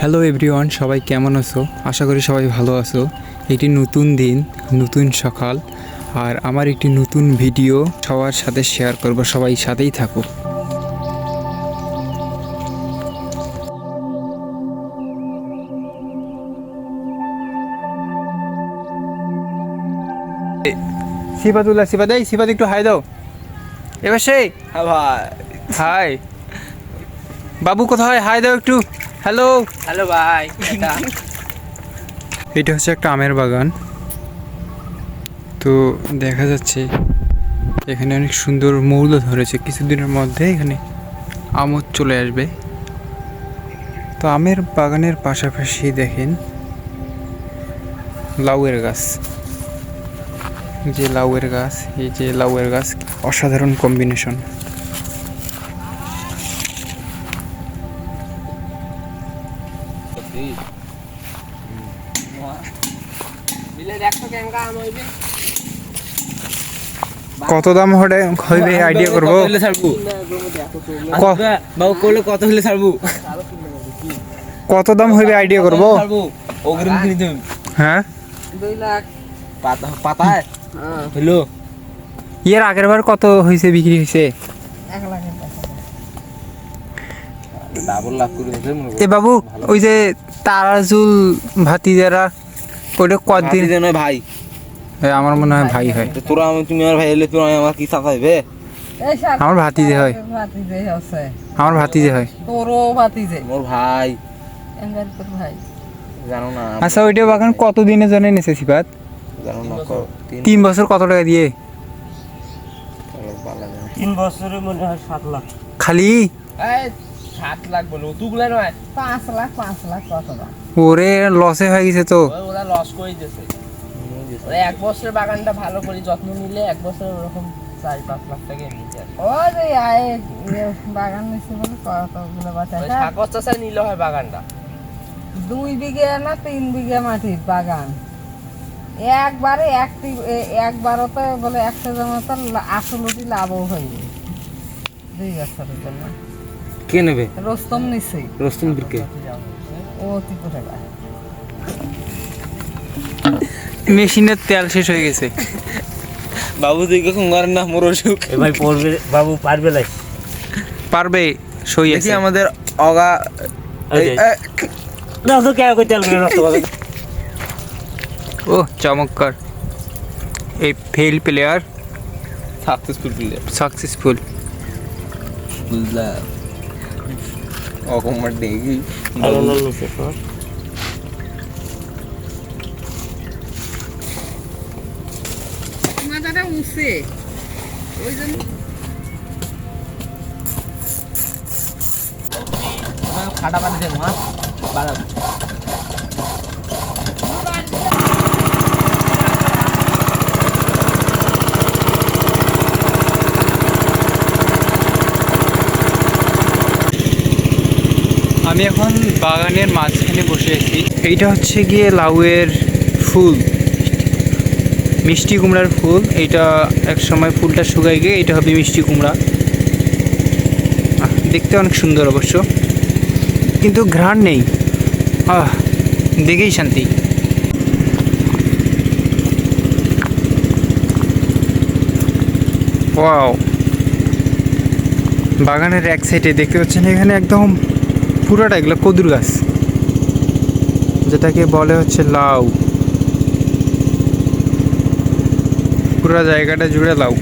Hello everyone সবাই কেমন আছো? আশা করি সবাই ভালো আছো। একটি নতুন দিন নতুন সকাল আর আমার একটি নতুন ভিডিও সবার সাথে শেয়ার করব সবাই সাথেই থাকো এই সিপাত একটু হাই দাও। এবার সেই। হ্যাঁ ভাই। হাই। বাবু কোথায়? হাই দাও একটু। হ্যালো। হ্যালো ভাই এটা। হচ্ছে একটা আমের বাগান। তো দেখা যাচ্ছে এখানে অনেক সুন্দর মৌল ধরেছে। কিছুদিনের মধ্যে এখানে আমও চলে আসবে। তো আমের বাগানের পাশাপাশি দেখেন লাউয়ের গাছ। যে লাউয়ের গাছ এই যে লাউয়ের গাছ অসাধারণ কম্বিনেশন কত দাম হলে হইবে আইডিয়া করব? বাবু কইলে কত হলে ছাড়বো? কত দাম হইবে আইডিয়া করব? অগ্রিম কিনে দেব হ্যাঁ? দুই লাখ পাতা পাতায়? হ্যাঁ। হলো এর আগের বার কত হয়েছে বিক্রি হয়েছে এক লাখের এ বাবু ওই যে তারাজুল ভাতিজারা ওইটা কদিন? ভাই। আমার মনে হয় ভাই হয়। তোরা আমি তুমি আমার ভাই এলে তোরা আমার কি চাচা হইবে এই সাত আমার ভাতিজে হয়। আমার ভাতিজে হয়। তোরও ভাতিজে। মোর ভাই। এঙ্গার তোর ভাই। জানো না। আচ্ছা ওইটা বাগান কত দিনের জন্য নেছে সিপাত জানো না তিন বছর। কত টাকা দিয়ে। তিন বছরে মনে হয় সাত লাখ। খালি? সাত লাখ বলো তুগুলা নয় পাঁচ লাখ পাঁচ লাখ কত ওরে লসে হয়ে গেছে তো। ওরা লস করে দিয়েছে। ওরা এক বছরের বাগানটা ভালো করে যত্ন নিলে এক বছর ওরকম চার পাঁচ লাখ টাকা আসে। ওরে আয় বাগান নিছি বলে কতগুলো বাচ্চা ওই সাগর নিলে হয় বাগানটা। দুই বিঘে না তিন বিঘে মাটির বাগান। একবারে একটি এ- একবারতে বলে একটা জমাতে আসলটি লাভও হয়নি। দুই বছরের জন্য। কে নেবে? রস্তম নিছি। রস্তম বিরকে ও ত্রিপুরা মেশিনের তেল শেষ হয়ে গেছে। বাবু তুই কখন করেন না মোর অসুখ এ ভাই পড়বে বাবু পারবে লাই। পারবে সই আছে। আমাদের অগা না তো কে কই তেল করে ও চমৎকার। এই fail player successful player successful বুঝলাম। অকমার দেখি। আলো লাল নিচে পর মাথাটা উঠছে ওই জন্য। খাটা দেবো হ্যাঁ বাড়াবো আমি এখন বাগানের মাঝখানে বসে আছি। এইটা হচ্ছে গিয়ে লাউয়ের ফুল। মিষ্টি কুমড়ার ফুল। এইটা এক সময় ফুলটা শুকাই গিয়ে এটা হবে মিষ্টি কুমড়া। দেখতে অনেক সুন্দর অবশ্য। কিন্তু ঘ্রাণ নেই। আহ, দেখেই শান্তি। ওয়াও। বাগানের এক সাইডে দেখতে পাচ্ছেন এখানে একদম পুরোটা এগুলো কদুর গাছ। যেটাকে বলে হচ্ছে লাউ। পুরো জায়গাটা জুড়ে লাউ।